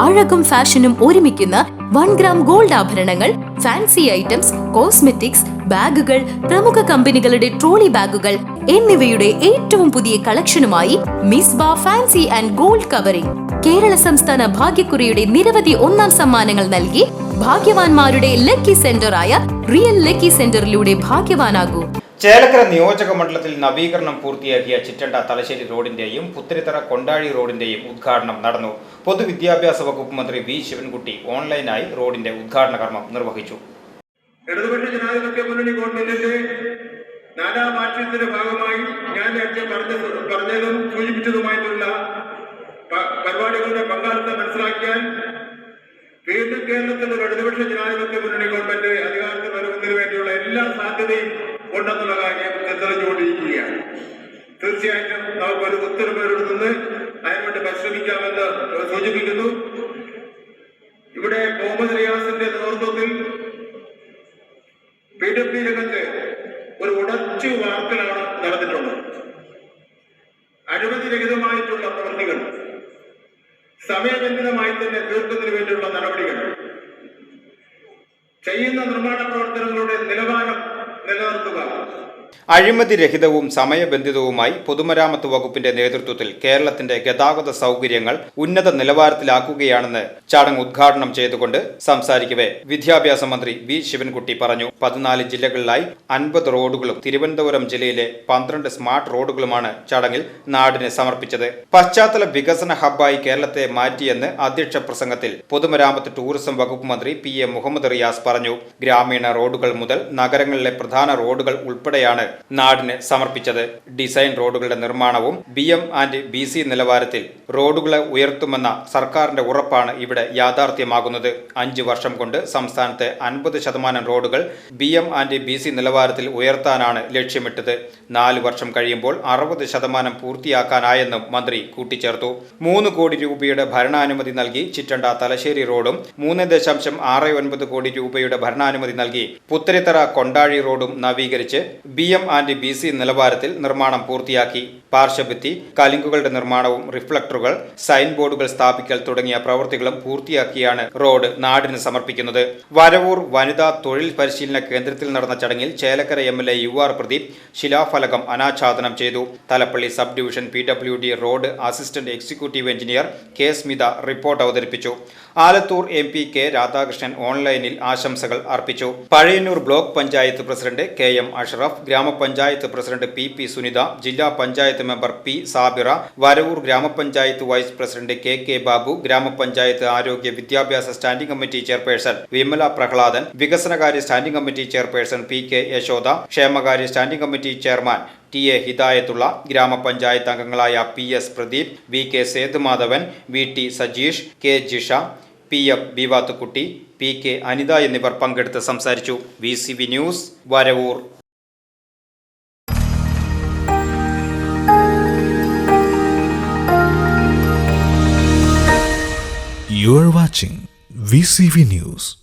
അഴകും ഫാഷനും ഒരുമിക്കുന്ന one gram gold ആഭരണങ്ങൾ ഫാൻസി ഐറ്റംസ് കോസ്മെറ്റിക്സ് ബാഗുകൾ പ്രമുഖ കമ്പനികളുടെ ട്രോളി ബാഗുകൾ എന്നിവയുടെ ഏറ്റവും പുതിയ കളക്ഷനുമായി മിസ് ബാ fancy and gold covering. Kerala സംസ്ഥാന ഭാഗ്യക്കുറിയുടെ നിരവധി ഒന്നാം സമ്മാനങ്ങൾ നൽകി ഭാഗ്യവാന്മാരുടെ ലക്കി സെന്ററായ റിയൽ ലക്കി സെന്ററിലൂടെ ഭാഗ്യവാനാകൂ. ചേലക്കര നിയോജക മണ്ഡലത്തിൽ നവീകരണം പൂർത്തിയാക്കിയ ചിറ്റണ്ട തലശ്ശേരി റോഡിന്റെയും പുത്തരിത്തറ കൊണ്ടാഴി റോഡിന്റെയും ഉദ്ഘാടനം നടന്നു. പൊതുവിദ്യാഭ്യാസ വകുപ്പ് മന്ത്രി വി ശിവൻകുട്ടി ഓൺലൈനായി റോഡിന്റെ ഉദ്ഘാടന കർമ്മം നിർവഹിച്ചു. ഇടതുപക്ഷ ജനാധിപത്യ മുന്നണി ഗവൺമെന്റിന്റെ നാലാം ആക്ഷേപത്തിന്റെ ഭാഗമായി ഞാൻ നേരത്തെ പറഞ്ഞത് പറഞ്ഞതും സൂചിപ്പിച്ചതുമായിട്ടുള്ള പരിപാടികളുടെ പങ്കാളിത്തം മനസ്സിലാക്കിയാൽ വീണ്ടും കേരളത്തിൽ ഒരു ഇടതുപക്ഷ ജനാധിപത്യ മുന്നണി ഗവൺമെന്റ് അധികാരത്തിൽ വരുന്നതിന് വേണ്ടിയുള്ള എല്ലാ സാധ്യതയും ഉണ്ടെന്നുള്ള കാര്യം സമയബന്ധിതമായി തന്നെ തീർക്കുന്നതിന് വേണ്ടിയുള്ള നടപടികൾ. ചെയ്യുന്ന നിർമ്മാണ നിലനിർത്തുക അഴിമതി രഹിതവും സമയബന്ധിതവുമായി പൊതുമരാമത്ത് വകുപ്പിന്റെ നേതൃത്വത്തിൽ കേരളത്തിന്റെ ഗതാഗത സൗകര്യങ്ങൾ ഉന്നത നിലവാരത്തിലാക്കുകയാണെന്ന് ചടങ്ങ് ഉദ്ഘാടനം ചെയ്തുകൊണ്ട് സംസാരിക്കവെ വിദ്യാഭ്യാസ മന്ത്രി വി ശിവൻകുട്ടി പറഞ്ഞു. പതിനാല് ജില്ലകളിലായി അൻപത് റോഡുകളും തിരുവനന്തപുരം ജില്ലയിലെ പന്ത്രണ്ട് സ്മാർട്ട് റോഡുകളുമാണ് ചടങ്ങിൽ നാടിന് സമർപ്പിച്ചത്. പശ്ചാത്തല വികസന ഹബ്ബായി കേരളത്തെ മാറ്റിയെന്ന് അധ്യക്ഷ പ്രസംഗത്തിൽ പൊതുമരാമത്ത് ടൂറിസം വകുപ്പ് മന്ത്രി പി എ മുഹമ്മദ് റിയാസ് പറഞ്ഞു. ഗ്രാമീണ റോഡുകൾ മുതൽ നഗരങ്ങളിലെ പ്രധാന റോഡുകൾ ഉൾപ്പെടെയാണ് നാടിന് സമർപ്പിച്ചത്. ഡിസൈൻ റോഡുകളുടെ നിർമ്മാണവും B M and B C നിലവാരത്തിൽ റോഡുകളെ ഉയർത്തുമെന്ന സർക്കാരിന്റെ ഉറപ്പാണ് ഇവിടെ യാഥാർത്ഥ്യമാകുന്നത്. അഞ്ചു വർഷം കൊണ്ട് സംസ്ഥാനത്തെ അൻപത് ശതമാനം റോഡുകൾ B M and B C നിലവാരത്തിൽ ഉയർത്താനാണ് ലക്ഷ്യമിട്ടത്. നാല് വർഷം കഴിയുമ്പോൾ അറുപത് ശതമാനം പൂർത്തിയാക്കാനായെന്നും മന്ത്രി കൂട്ടിച്ചേർത്തു. മൂന്ന് കോടി രൂപയുടെ ഭരണാനുമതി നൽകി ചിറ്റണ്ട തലശ്ശേരി റോഡും മൂന്ന് ദശാംശം ആറ് ഒൻപത് കോടി രൂപയുടെ ഭരണാനുമതി നൽകി പുത്തരിത്തറ കൊണ്ടാഴി റോഡും നവീകരിച്ച് B M and B C നിലവാരത്തിൽ നിർമ്മാണം പൂർത്തിയാക്കി. പാർശ്വഭിത്തി കലിങ്കുകളുടെ നിർമ്മാണവും റിഫ്ലക്ടറുകൾ സൈൻ ബോർഡുകൾ സ്ഥാപിക്കൽ തുടങ്ങിയ പ്രവൃത്തികളും പൂർത്തിയാക്കിയാണ് റോഡ് നാടിന് സമർപ്പിക്കുന്നത്. വരവൂർ വനിതാ തൊഴിൽ പരിശീലന കേന്ദ്രത്തിൽ നടന്ന ചടങ്ങിൽ Chelakkara M L A U R Pradeep ശിലാഫലകം അനാച്ഛാദനം ചെയ്തു. Thalappally sub division P W D road assistant executive engineer K. Smitha report അവതരിപ്പിച്ചു. Alathur M P K Radhakrishnan ഓൺലൈനിൽ ആശംസകൾ അർപ്പിച്ചു. Pazhayannur block panchayat president K M Ashraf ഗ്രാമപഞ്ചായത്ത് president P P Sunitha ജില്ലാ panchayat member P Sabira Varavoor ഗ്രാമപഞ്ചായത്ത് vice president K K Babu ഗ്രാമപഞ്ചായത്ത് ആരോഗ്യ വിദ്യാഭ്യാസ standing committee chairperson Vimala Prahladan വികസനകാര്യ standing committee chairperson P K Yashoda ക്ഷേമകാര്യ standing committee chairman T A Hidayathulla ഗ്രാമപഞ്ചായത്ത് അംഗങ്ങളായ P S Pradeep V K Sethumadhavan V T Sajeesh K Jisha P F Bivathukutty P K Anitha എന്നിവർ പങ്കെടുത്ത് സംസാരിച്ചു V C V news Varavoor You are watching VCV News.